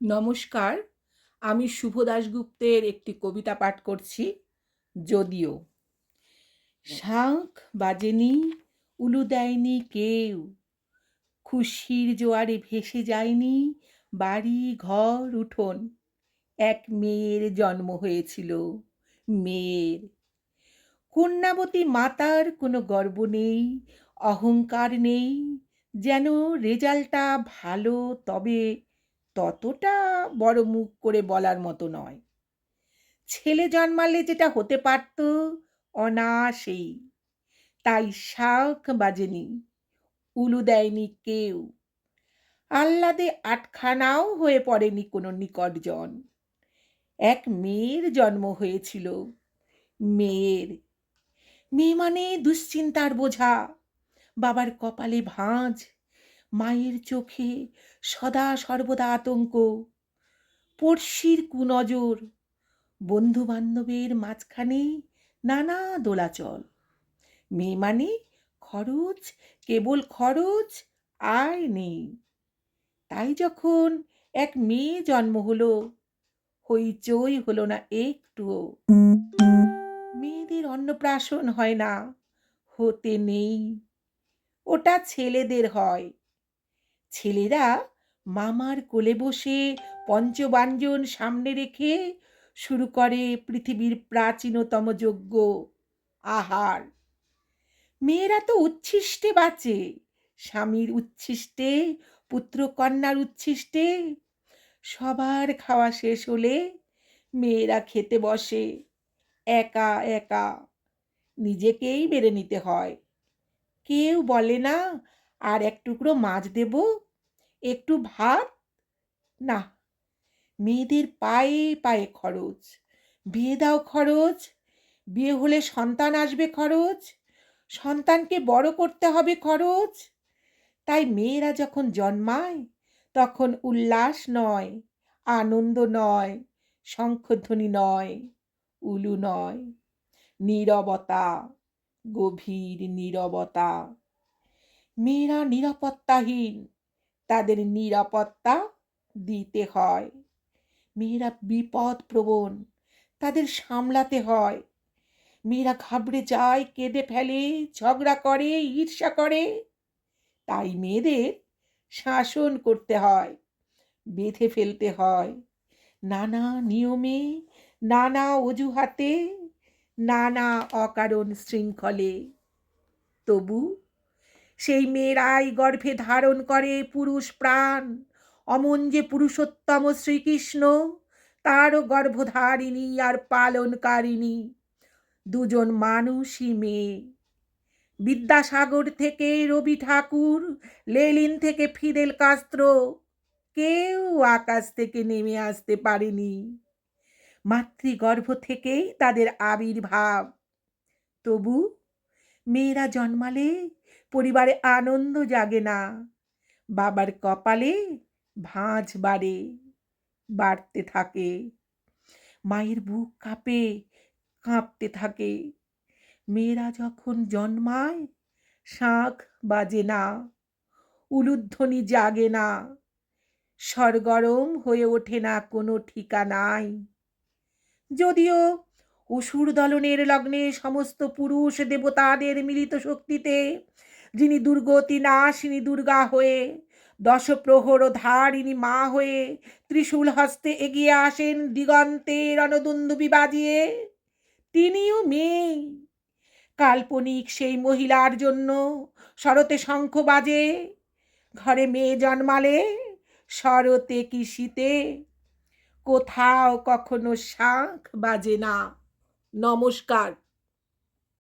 নমস্কার, আমি শুভ দাশগুপ্তের একটি কবিতা পাঠ করছি, যদিও। শাঁখ বাজেনি, উলু দেয়নি কেউ, খুশির জোয়ারে ভেসে যায়নি বাড়ি, ঘর, উঠোন। এক মেয়ের জন্ম হয়েছিল, মেয়ের। কন্যাবতী মাতার কোনো গর্ব নেই, অহংকার নেই, যেন রেজাল্টটা ভালো, তবে ততটা বড় মুখ করে বলার মতো নয়। ছেলে জন্মালে যেটা হতে পারত অনাসেই তাই শাঁখ বাজেনি, উলু দেয়নি কেউ। আহ্লাদে আটখানাও হয়ে পড়েনি কোনো নিকটজন। এক মেয়ের জন্ম হয়েছিল। মেয়ের। মেয়ে মানে দুশ্চিন্তার বোঝা। বাবার কপালে ভাঁজ। মায়ের চোখে সদা সর্বদা আতঙ্ক। পড়শির কুনজর বন্ধু বান্ধবের মাঝখানে নানা দোলাচল। মেয়ে মানে খরচ, কেবল খরচ, আয় নেই। তাই যখন এক মেয়ে জন্ম হলো, হইচই হলো না একটুও। মেয়েদের অন্নপ্রাশন হয় না, হতে নেই। ওটা ছেলেদের হয়। ছেলেরা মামার কোলে বসে পঞ্চবাঞ্জন সামনে রেখে শুরু করে পৃথিবীর প্রাচীনতম যজ্ঞ, আহার। মেয়েরা তো উচ্ছিষ্টে বাঁচে, স্বামীর উচ্ছিষ্টে পুত্র কন্যার উচ্ছিষ্টে। সবার খাওয়া শেষ হলে মেয়েরা খেতে বসে, একা একা। নিজেকেই বেড়ে নিতে হয়। কেউ বলে না আর এক টুকরো মাছ দেব, একটু ভাত। না, মেয়েদের পায়ে পায়ে খরচ, বিয়ে দাও খরচ, বিয়ে হলে সন্তান আসবে খরচ, সন্তানকে বড় করতে হবে খরচ। তাই মেয়েরা যখন জন্মায়, তখন উল্লাস নয়, আনন্দ নয়, শঙ্খধ্বনি নয়, উলু নয়। নীরবতা, গভীর নীরবতা। মেয়েরা নিরাপত্তাহীন। তাদের নিরাপত্তা দিতে হয়। মেয়েরা বিপদ প্রবণ তাদের সামলাতে হয়। মেয়েরা ঘাবড়ে যায়, কেঁদে ফেলে, ঝগড়া করে, ঈর্ষা করে। তাই মেয়েদের শাসন করতে হয়, বেঁধে ফেলতে হয়। নানা নিয়মে, নানা অজুহাতে, নানা অকারণ শৃঙ্খলে। তবু সেই মেয়েরাই গর্ভে ধারণ করে পুরুষ প্রাণ। অমন যে পুরুষোত্তম শ্রীকৃষ্ণ, তারও গর্ভধারিণী আর পালনকারিণী। দুজন মানুষই মেয়ে। বিদ্যাসাগর থেকে রবি ঠাকুর, লেলিন থেকে ফিদেল কাস্ত্র। কেউ আকাশ থেকে নেমে আসতে পারেনি। মাতৃগর্ভ থেকেই তাদের আবির্ভাব। তবু মেয়েরা জন্মালে পরিবারে আনন্দ জাগে না। বাবার কপালে ভাঁজ বাড়ে, বাড়তে থাকে। মায়ের বুক কাঁপে, কাঁপতে থাকে। মেয়েরা যখন জন্মায়, শাঁখ বাজে না, উলুধ্বনি জাগে না। সরগরম হয়ে ওঠে না কোনো ঠিকানাই যদিও অসুর দলনের লগ্নে সমস্ত পুরুষ দেবতাদের মিলিত শক্তিতে, যিনি দুর্গতি নাশিনী দুর্গা হয়ে, দশপ্রহর ধারিণী মা হয়ে ত্রিশূল হস্তে এগিয়ে আসেন দিগন্তে রণদুন্দুবি বাজিয়ে তিনিও মেয়ে। কাল্পনিক সেই মহিলার জন্য শরতে শঙ্খ বাজে। ঘরে মেয়ে জন্মালে শরতে কি শীতে? কোথাও কখনো শাঁখ বাজে না। নমস্কার।